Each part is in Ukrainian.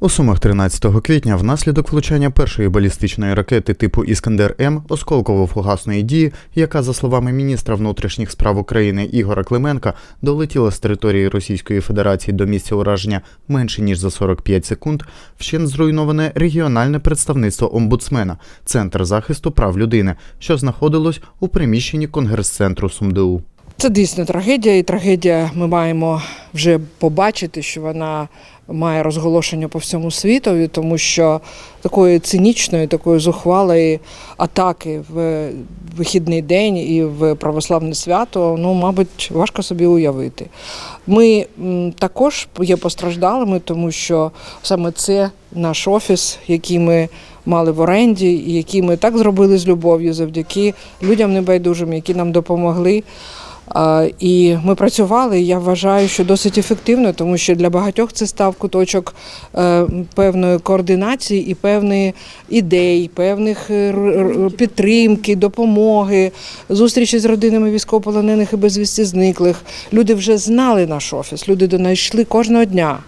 У Сумах 13 квітня внаслідок влучання першої балістичної ракети типу Іскандер М осколково-фугасної дії, яка, за словами міністра внутрішніх справ України Ігора Клименка, долетіла з території Російської Федерації до місця ураження менше ніж за 45 секунд, вщент зруйноване регіональне представництво омбудсмена, центр захисту прав людини, що знаходилось у приміщенні конгрес-центру СумДУ. Це дійсно трагедія, і трагедія ми маємо вже побачити, що вона має розголошення по всьому світові, тому що такої цинічної, такої зухвалої атаки в вихідний день і в православне свято, ну, мабуть, важко собі уявити. Ми також є постраждалими, тому що саме це наш офіс, який ми мали в оренді, і який ми так зробили з любов'ю завдяки людям небайдужим, які нам допомогли. І ми працювали. Я вважаю, що досить ефективно, тому що для багатьох це став куточок е, певної координації і певної ідей, певних е, підтримки, допомоги, зустрічі з родинами військовополонених і безвісті зниклих. Люди вже знали наш офіс, люди до нас йшли кожного дня.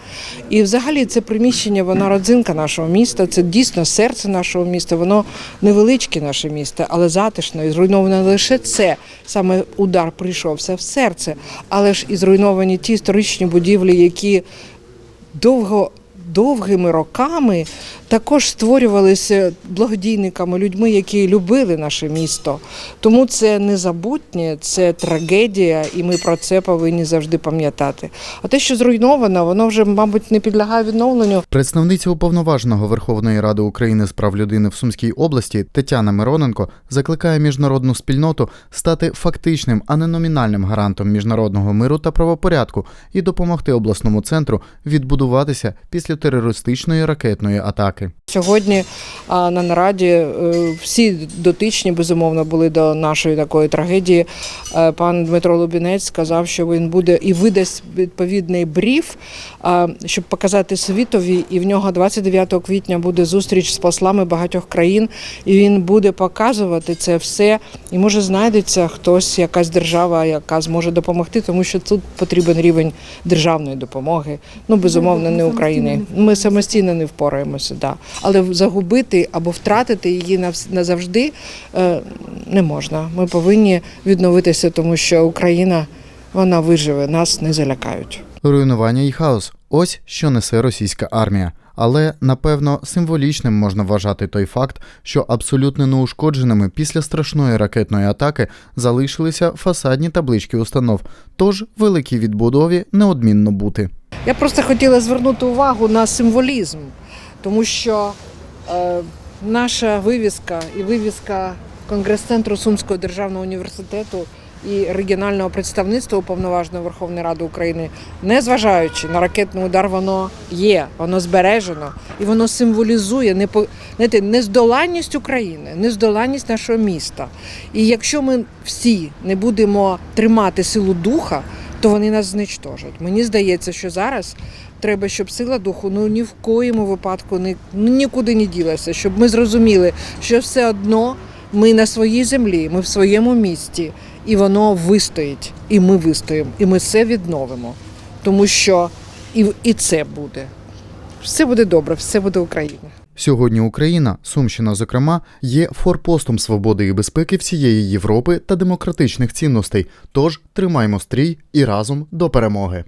І взагалі це приміщення, воно родзинка нашого міста. Це дійсно серце нашого міста. Воно невеличке наше місто, але затишне. І зруйновано лише це. Саме удар прийшовся в серце, але ж і зруйновані ті історичні будівлі, які довго. Довгими роками також створювалися благодійниками, людьми, які любили наше місто. Тому це незабутнє, це трагедія, і ми про це повинні завжди пам'ятати. А те, що зруйновано, воно вже, мабуть, не підлягає відновленню. Представниця уповноваженого Верховної Ради України з прав людини в Сумській області Тетяна Мироненко закликає міжнародну спільноту стати фактичним, а не номінальним гарантом міжнародного миру та правопорядку і допомогти обласному центру відбудуватися після терористичної ракетної атаки. Сьогодні на нараді е, всі дотичні безумовно були до нашої такої трагедії. Е, Пан Дмитро Лубінець сказав, що він буде і видасть відповідний бриф, щоб показати світові. І в нього 29 квітня буде зустріч з послами багатьох країн, і він буде показувати це все. І може знайдеться хтось, якась держава, яка зможе допомогти, тому що тут потрібен рівень державної допомоги. Ну безумовно, не України. Ми самостійно не впораємося, да. Але загубити або втратити її назавжди е, не можна. Ми повинні відновитися, тому що Україна вона виживе, нас не залякають. Руйнування і хаос ось що несе російська армія. Але напевно символічним можна вважати той факт, що абсолютно неушкодженими після страшної ракетної атаки залишилися фасадні таблички установ. Тож великій відбудові неодмінно бути. Я просто хотіла звернути увагу на символізм, тому що е, наша вивіска і вивіска Конгрес-центру Сумського державного університету і регіонального представництва уповноваженої Верховної Ради України, незважаючи на ракетний удар, воно є, воно збережено і воно символізує непо, знаєте, нездоланність України, нездоланність нашого міста. І якщо ми всі не будемо тримати силу духа, то вони нас знищтожать. Мені здається, що зараз треба, щоб сила духу ну ні в коєму випадку ні, ну, нікуди не ділася, щоб ми зрозуміли, що все одно ми на своїй землі, ми в своєму місті, і воно вистоїть, і ми вистоїмо, і ми все відновимо. Тому що і, і це буде. Все буде добре, все буде Україна. Сьогодні Україна, Сумщина, зокрема, є форпостом свободи і безпеки всієї Європи та демократичних цінностей. Тож тримаймо стрій і разом до перемоги.